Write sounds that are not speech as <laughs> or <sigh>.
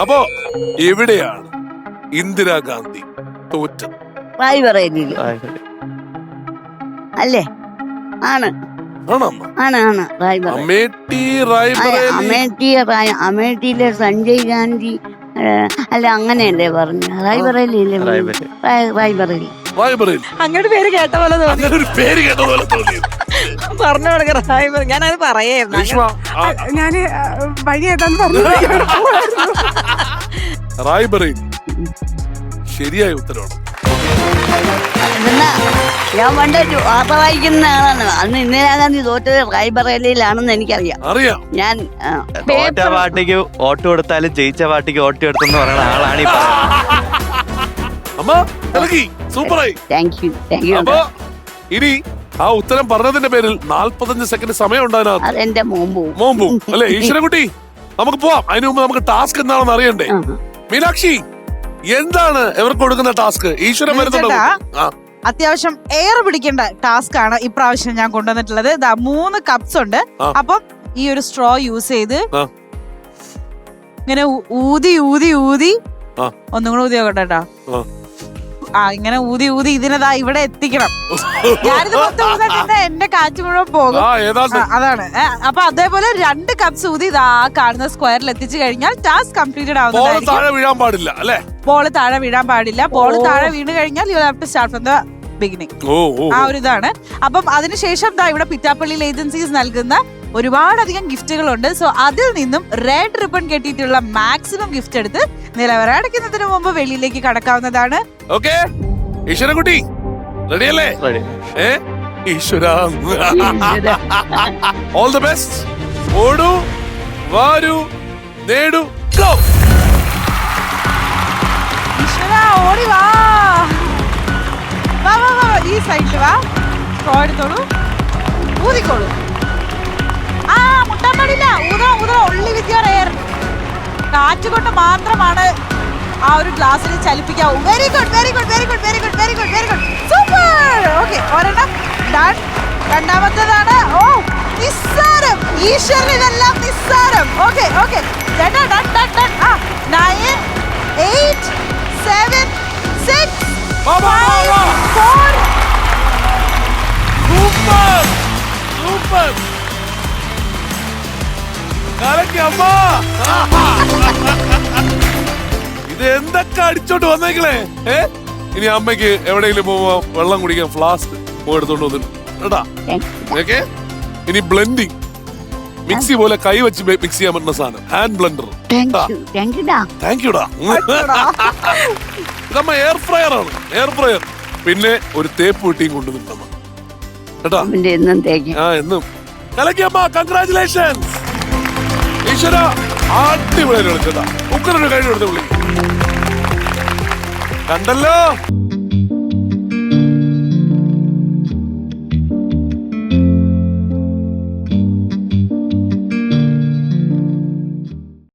അപ്പോ എവിടെയാണ് ഇന്ദിരാഗാന്ധി തോറ്റത്? റായ്ബറേലിയിൽ അല്ലേ? ആണ്. അമേട്ടിയിലെ ആണ് ആണ്. അമേഠി അമേഠിയിലെ സഞ്ജയ് ഗാന്ധി അല്ല അങ്ങനെയല്ലേ പറഞ്ഞു റായ്ബറേലിയില്ലേ റായ്ബറേലി. റായ്- റായ്ബറേലി റായ്ബറേലി അങ്ങോട്ട് പേര് കേട്ട പോലെ തോന്നി. പേര് കേട്ട പോലെ തോന്നി പറഞ്ഞു കൊടുക്കാൻ ഞാനത് പറയായിരുന്നു. ഞാൻ വഴി ഏതാന്ന് പറഞ്ഞു <laughs> റായ്ബറേലി ശരിയായ ഉത്തരവാണ്. ഞാൻ പണ്ട് ഒരു വാർത്ത വായിക്കുന്ന ആളാണ്. അന്ന് ഇന്ദിരാഗാന്ധി തോറ്റത് റായ്ബറേലിയിലാണെന്ന് എനിക്കറിയാം. അറിയാം. ഞാൻ തോറ്റ പാർട്ടിക്ക് വോട്ട് കൊടുത്താലും ജയിച്ച പാർട്ടിക്ക് വോട്ട് എടുത്തെന്ന് പറയുന്ന ആളാണ് ഈ പറയുന്നത്. അമ്മ സൂപ്പറായി. താങ്ക് യു താങ്ക് യു ഇനി ആ ഉത്തരം പറഞ്ഞതിന്റെ പേരിൽ നാൽപ്പത്തഞ്ച് സെക്കൻഡ് സമയം ഉണ്ടായിരുന്നു അതെന്റെ മുമ്പ് മോമ്പു അല്ലെ ഈശ്വരൻകുട്ടി? നമുക്ക് പോവാം. അതിനു മുമ്പ് നമുക്ക് ടാസ്ക് എന്താണെന്ന് അറിയണ്ടേ? മീനാക്ഷി എന്താണ് ഇവർക്ക് കൊടുക്കുന്ന ടാസ്ക്? ഈശ്വരൻ വരുന്നുണ്ടോ. അത്യാവശ്യം എയർ പിടിക്കേണ്ട ടാസ്ക് ആണ് ഇപ്രാവശ്യം ഞാൻ കൊണ്ടുവന്നിട്ടുള്ളത്. മൂന്ന് കപ്സ് ഉണ്ട്. അപ്പം ഈ ഒരു സ്ട്രോ യൂസ് ചെയ്ത് ഇങ്ങനെ ഊതി ഊതി ഊതി. ഒന്നും കൂടെ ഊതി നോക്കട്ടെ കേട്ടോ ആ. ഇങ്ങനെ ഊതി ഊതി ഇതിനതാ ഇവിടെ എത്തിക്കണം. ഞാനിത് പത്ത് ദിവസം എന്റെ കാറ്റ് മുഴുവൻ പോകും. ആ ഏതാണ്ട് ആ, അതാണ്. ഏ, അപ്പൊ അതേപോലെ രണ്ട് കപ്സ് ഊതി ഇതാ ആ കാണുന്ന സ്ക്വയറിൽ എത്തിച്ചു കഴിഞ്ഞാൽ ടാസ്ക് കംപ്ലീറ്റഡ് ബോൾ ആവുന്നതായിരിക്കും താഴെ വീഴാൻ പാടില്ല പോൾ ബോൾ താഴെ വീഴാൻ പാടില്ല. ബോൾ താഴെ വീണ് കഴിഞ്ഞാൽ you have to start from the beginning ഓ ഓ ആ ഒരു ഇതാണ്. അപ്പം അതിനുശേഷം ദാ ഇവിടെ പിറ്റാപ്പള്ളിയിൽ ഏജൻസീസ് നൽകുന്ന ഒരുപാടധികം ഗിഫ്റ്റുകളുണ്ട്. സോ അതിൽ നിന്നും റെഡ് റിബൺ കെട്ടിയിട്ടുള്ള മാക്സിമം ഗിഫ്റ്റ് എടുത്ത് നിലവറ അടയ്ക്കുന്നതിന് മുമ്പ് വെളിയിലേക്ക് കടക്കാവുന്നതാണ്. ഓക്കെ? ഈശ്വരൻകുട്ടി റെഡിയല്ലേ? റെഡി. ഏ? ഈശ്വര. ഓൾ ദ ബെസ്റ്റ് ഓടൂ വാരൂ നേടൂ ഗോ ഈശ്വരാ, ഓടി വാ. വാ വാ വാ ഈ സൈഡിൽ വാ. സ്ട്രോ എടുത്തോളൂ. ഊതിക്കോളൂ. ആ മുട്ടാൻ പാടില്ല ഊതണം ഊതണം ഉള്ളി വിദ്യ കാറ്റുകൊണ്ട് മാത്രമാണ് ആ ഒരു ഗ്ലാസ്സിൽ ചലിപ്പിക്കാവൂ. Very good very good very good very good very good very good super okay ഒരെണ്ണം ഡൺ രണ്ടാമത്തേതാണ് ഓ നിസ്സാരം. ഈശ്വരൻ ഇതെല്ലാം നിസ്സാരം. ഓക്കെ ഓക്കെ ചേട്ടാ ഡൺ ഡൺ ഡൺ ആ നയൻ എയ്റ്റ് സെവൻ സിക്സ് വാ, വാ, വാ, വാ. ഫോർ സൂപ്പർ സൂപ്പർ അമ്മ. ഇത് എന്തൊക്കെ അടിച്ചോട്ട് വന്നേക്കളെ? ഏ? ഇനി അമ്മയ്ക്ക് എവിടെയെങ്കിലും പോകുമ്പോ വെള്ളം കുടിക്കാൻ ഫ്ലാസ്ക് എടുത്തോണ്ട് വന്നു കേട്ടാ? ഓക്കെ? ഇനി ബ്ലെൻഡിങ് മിക്സി പോലെ കൈ വെച്ച് മിക്സ് ചെയ്യാൻ പറ്റുന്ന സാധനം. ഹാൻഡ് ബ്ലെൻഡർ താങ്ക് യു ഇതമ്മ എയർ ഫ്രയർ ആണ്. എയർ ഫ്രയർ പിന്നെ ഒരു തേപ്പ് വെട്ടിയും കൊണ്ടുവന്നിട്ടമ്മ കേട്ടാ? ആ എന്നും. കലക്കിയമ്മ കൺഗ്രാചുലേഷൻസ് ഈശ്വര അടിപൊളി കളിച്ചതാ ഉക്കറൊരു കഴിഞ്ഞെടുത്ത് വിളിക്കും വിളി. കണ്ടല്ലോ?